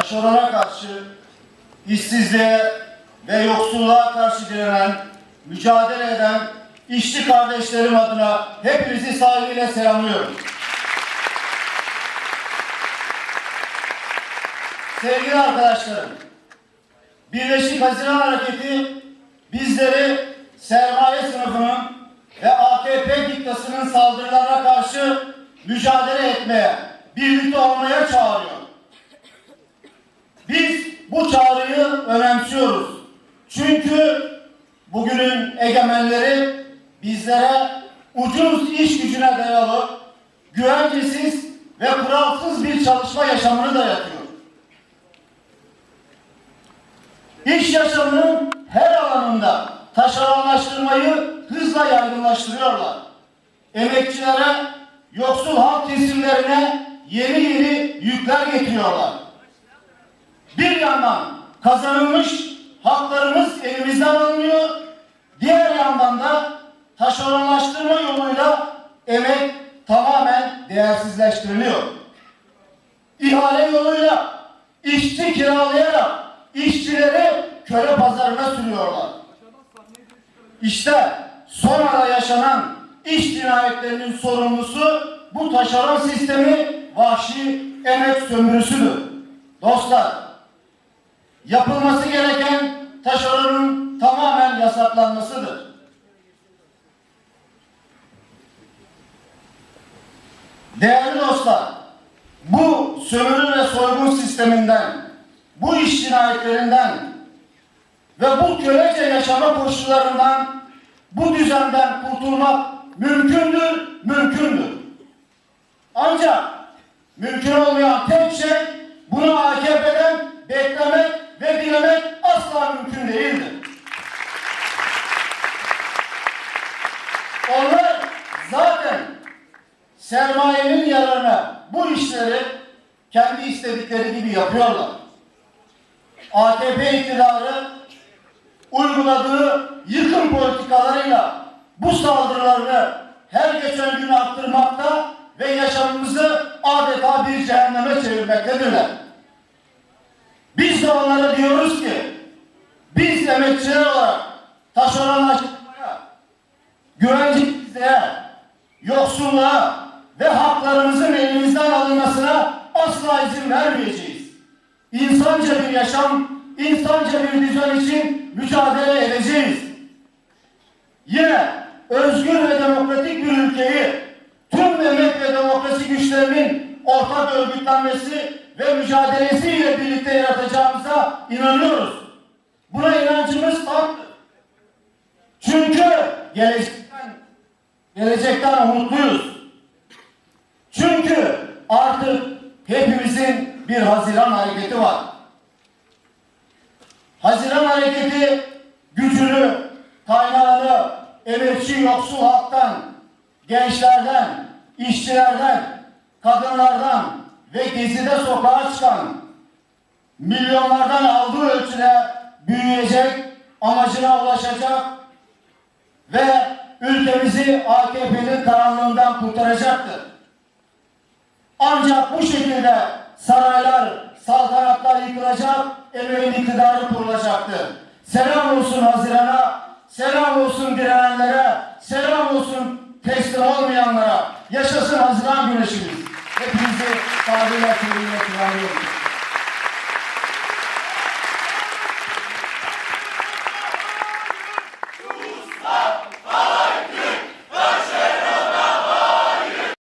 taşerona karşı işsizliğe ve yoksulluğa karşı direnen, mücadele eden işçi kardeşlerim adına hepinizi saygıyla selamlıyorum. Sevgili arkadaşlarım, Birleşik Haziran Hareketi bizleri sermaye sınıfının ve AKP diktasının saldırılarına karşı mücadele etmeye, birlikte olmaya çağırıyor. Bu çağrıyı önemsiyoruz. Çünkü bugünün egemenleri bizlere ucuz iş gücüne dayalı, güvencesiz ve kuralsız bir çalışma yaşamını dayatıyor. İş yaşamının her alanında taşeronlaştırmayı hızla yaygınlaştırıyorlar. Emekçilere, yoksul halk kesimlerine yeni yeni yükler getiriyorlar. Yandan kazanılmış haklarımız elimizden alınıyor, diğer yandan da taşeronlaştırma yoluyla emek tamamen değersizleştiriliyor. İhale yoluyla işçi kiralayarak işçileri köle pazarına sürüyorlar. İşte sonra yaşanan iş cinayetlerinin sorumlusu bu taşeron sistemi vahşi emek sömürüsüdür. Dostlar, yapılması gereken taşeronun tamamen yasaklanmasıdır. Değerli dostlar, bu sömürü ve soygun sisteminden, bu iş cinayetlerinden ve bu kölece yaşama koşullarından, bu düzenden kurtulmak mümkündür, mümkündür. Ancak mümkün olmayan tek şey bunu AKP'den beklemek ve dilemek asla mümkün değildir. Onlar zaten sermayenin yararına bu işleri kendi istedikleri gibi yapıyorlar. AKP iktidarı uyguladığı yıkım politikalarıyla bu saldırılarını her geçen gün arttırmakta ve yaşamımızı adeta bir cehenneme çevirmektedirler. Biz de onlara diyoruz ki biz emekçiler olarak taşeronlaşmaya, güvencesizliğe, yoksulluğa ve haklarımızın elimizden alınmasına asla izin vermeyeceğiz. İnsanca bir yaşam, insanca bir düzen için mücadele edeceğiz. Yine özgür ve demokratik bir ülkeyi tüm emek ve demokrasi güçlerinin ortak örgütlenmesi ve mücadelesiyle birlikte yaratacağımıza inanıyoruz. Buna inancımız tamdır. Çünkü gelecekten, gelecekten umutluyuz. Çünkü artık hepimizin bir Haziran hareketi var. Haziran hareketi gücünü, kaynağını emekçi yoksul halktan, gençlerden, işçilerden, kadınlardan ve gezide sokağa çıkan milyonlardan aldığı ölçüde büyüyecek, amacına ulaşacak ve ülkemizi AKP'nin karanlığından kurtaracaktır. Ancak bu şekilde saraylar, saltanatlar yıkılacak, emeğin iktidarı kurulacaktır. Selam olsun Haziran'a, selam olsun direnenlere, selam olsun teslim olmayanlara. Yaşasın Haziran güneşimiz. Hepinizi saygıyla, sevgiyle selamlıyorum.